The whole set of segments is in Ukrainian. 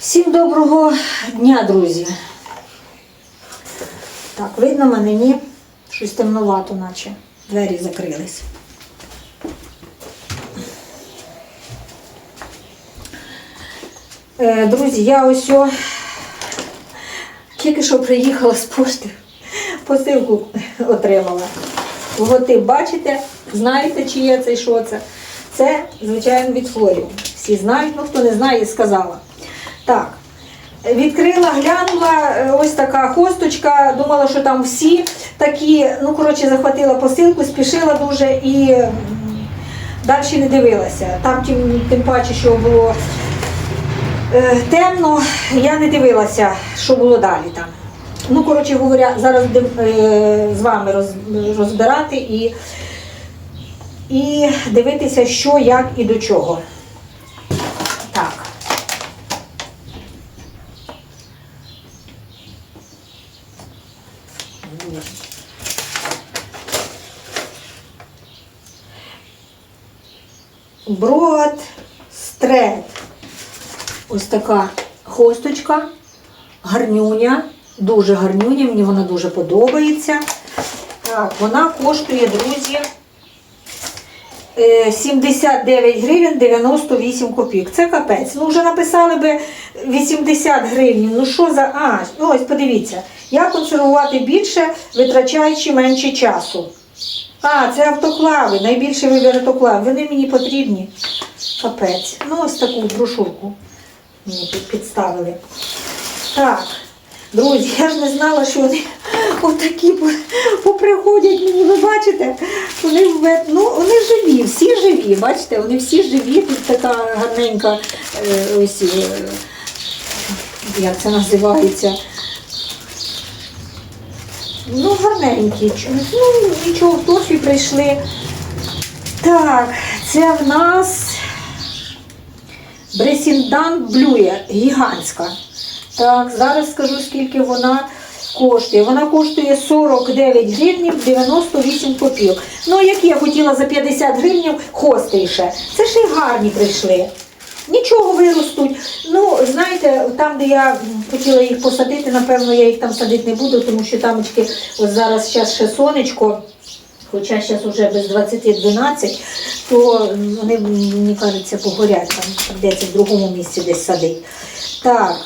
Всім доброго дня, друзі. Так, видно мене, ні? Щось темновато, наче двері закрились. Е, Друзі, я ось о, тільки що приїхала з пошти, посилку отримала. Логотип бачите, знаєте, чи є це і що це? Це, звичайно, від Флоріум. Всі знають, ну хто не знає, сказала. Так, відкрила, глянула, е, ось така хосточка, думала, що там всі такі, ну, коротше, захватила посилку, спішила дуже і далі не дивилася. Там тим, тим паче, що було е, темно, я не дивилася, що було далі там. Ну, коротше говоря, зараз е, з вами роз, розбирати і, і дивитися, що, як і до чого. Так. Брод стрет. Ось така хосточка, гарнюня, дуже гарнюня, мені вона дуже подобається. Так, вона коштує, друзі, 79 гривень 98 копійок. Це капець. Ну, вже написали би 80 гривень. Ну що за. А, ну ось подивіться. Як консервувати більше, витрачаючи менше часу. А, це автоклави, найбільший вибір автоклав. Вони мені потрібні. Капець. Ну, ось таку брошурку мені підставили. Так, друзі, я ж не знала, що вони отакі поприходять мені. Ви бачите? Вони, ну, вони живі, всі живі. Бачите, вони всі живі. Тут така гарненька е, ось, е, як це називається. Ну, гарненькі. Ну, нічого, в торфі прийшли. Так, це в нас Бресіндан Блює, гігантська. Так, зараз скажу, скільки вона коштує. Вона коштує 49 гривнів 98 копійок. Ну, як я хотіла за 50 гривнів хостріше. Це ще й гарні прийшли. Нічого виростуть. Ну, знаєте, там, де я хотіла їх посадити, напевно, я їх там садити не буду, тому що тамочки, ось зараз зараз ще сонечко, хоча зараз вже без 20-12, то вони, мені кажеться, погорять, там прийдеться в другому місці десь садити. Так.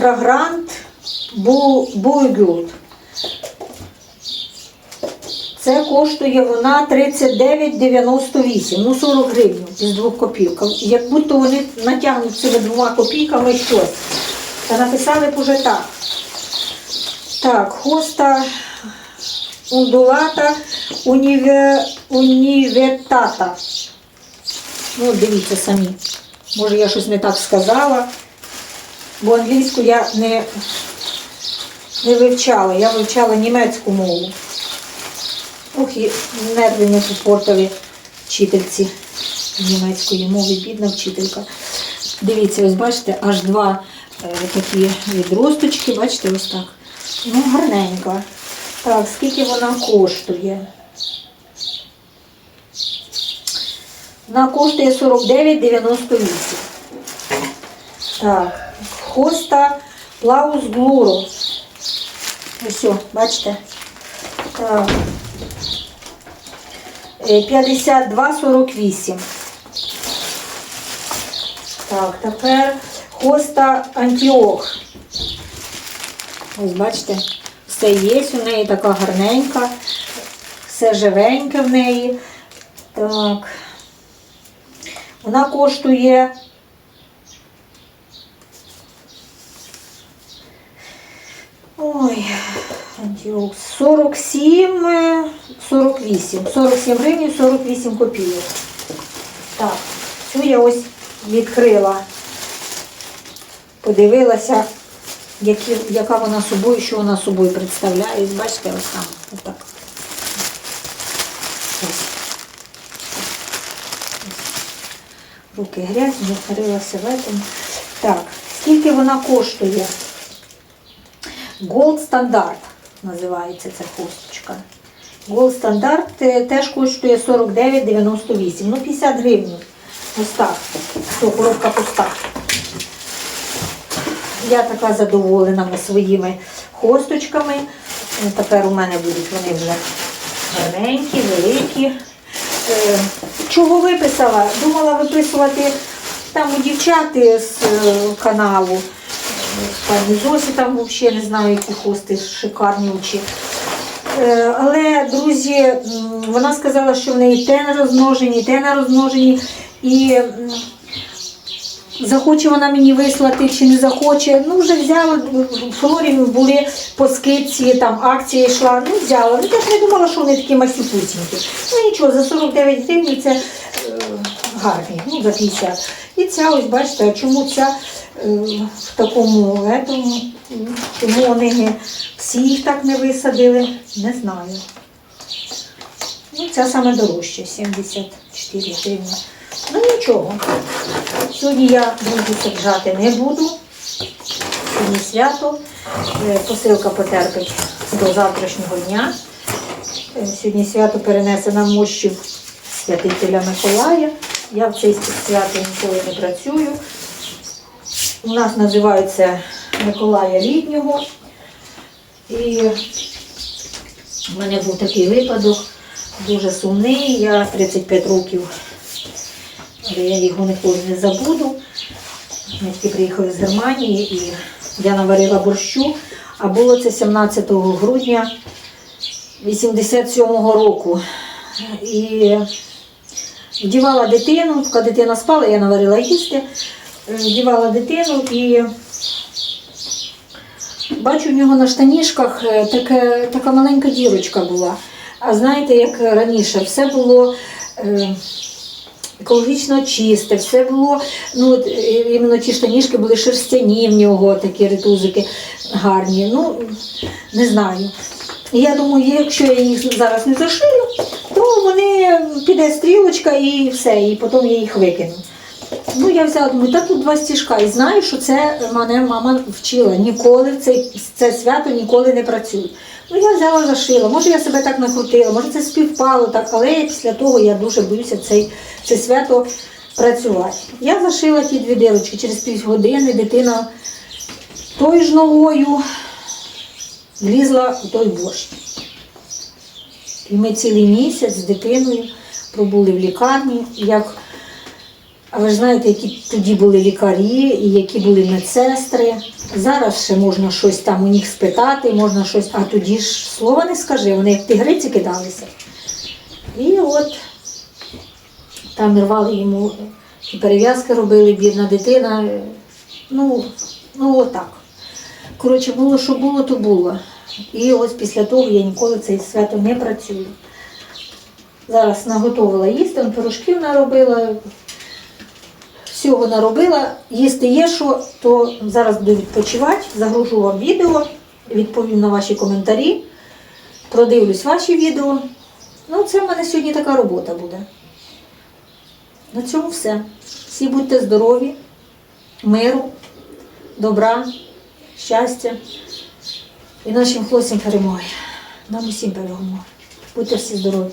Фрагрант Буйгюд. Це коштує вона 39,98, ну 40 гривень із двох копійок. Як будто вони натягнуть цими двома копійками щось. Та написали б уже так. Так, хоста ундулата уніве, універтата. Ну, дивіться самі. Може, я щось не так сказала, бо англійську я не, не вивчала, я вивчала німецьку мову. Ох, і нерви не попортили вчительці німецької мови, бідна вчителька. Дивіться, ось бачите, аж два е, такі відросточки, бачите, ось так. Ну, гарненька. Так, скільки вона коштує? Вона коштує 49,98. Так, хоста Плаус Глуро. Ось, бачите? Так. Е, 52,48. Так, тепер хоста Антіох. Ось бачите, все є у неї така гарненька, все живеньке в неї. Так. Вона коштує. Ой, Антіох, 47, е, 48. 47 гривень 48 копійок. Так, цю я ось відкрила. Подивилася, які, яка вона собою, що вона собою представляє. Бачите, ось там. Ось так. Ось. Руки грязні, відкрилася в этом. Так, скільки вона коштує? Gold Standard називається ця хусточка. Gold Standard е, теж коштує 49,98. Ну, 50 гривень. Ось так. Все, коробка пуста. Я така задоволена своїми хосточками. Ну, Тепер у мене будуть вони вже гарненькі, великі. Е, Чого виписала? Думала виписувати там у дівчати з е, каналу. Пані Зосі там взагалі не знаю, які хости шикарні очі. Е, Але, друзі, вона сказала, що в неї те не розмножені, те не розмножені. І захоче вона мені вислати чи не захоче. Ну, вже взяла, в флорі були по скидці, там акція йшла, ну взяла. Ну, я ж не думала, що вони такі масюпусінькі. Ну нічого, за 49 гривень це е, гарні, ну за 50. І ця, ось бачите, чому ця е, в такому етому, чому вони не всі їх так не висадили, не знаю. Ну, ця саме дорожча, 74 гривні. Ну нічого. Сьогодні я друзі саджати не буду. Сьогодні свято. Е, Посилка потерпить до завтрашнього дня. Е, Сьогодні свято перенесено мощів святителя Миколая. Я в цей свято ніколи не працюю. У нас називається Миколая Літнього. І в мене був такий випадок, дуже сумний. Я 35 років але я його ніколи не забуду. Ми тільки приїхали з Германії і я наварила борщу, а було це 17 грудня 87-го року. І вдівала дитину, поки дитина спала, я наварила їсти, е, вдівала дитину і бачу, у нього на штанішках е, таке, така маленька дірочка була. А знаєте, як раніше, все було. е, екологічно чисте, все було, ну от іменно ті штанішки були шерстяні в нього, такі ритузики гарні. Ну, не знаю. Я думаю, якщо я їх зараз не зашию, то вони піде стрілочка і все, і потім я їх викину. Ну, я взяла, думаю, та тут два стіжка. І знаю, що це мене мама вчила. Ніколи це, це свято ніколи не працює. Ну, я взяла, зашила. Може, я себе так накрутила, може це співпало так, але після того я дуже боюся цей, це свято працювати. Я зашила ті дві дирочки через півгодини дитина тою ж ногою влізла у той борщ. І ми цілий місяць з дитиною пробули в лікарні. Як а ви ж знаєте, які тоді були лікарі і які були медсестри. Зараз ще можна щось там у них спитати, можна щось, а тоді ж слова не скажи, вони як тигриці кидалися. І от там рвали йому і перев'язки робили, бідна дитина. Ну, ну отак. Коротше, було, що було, то було. І ось після того я ніколи це свято не працюю. Зараз наготовила їсти, пирожків наробила, всього наробила. Їсти є що, то зараз буду відпочивати, загружу вам відео, відповім на ваші коментарі, продивлюсь ваші відео. Ну, це в мене сьогодні така робота буде. На цьому все. Всі будьте здорові, миру, добра, щастя і нашим хлопцям перемоги. Нам усім перемоги. Будьте всі здорові.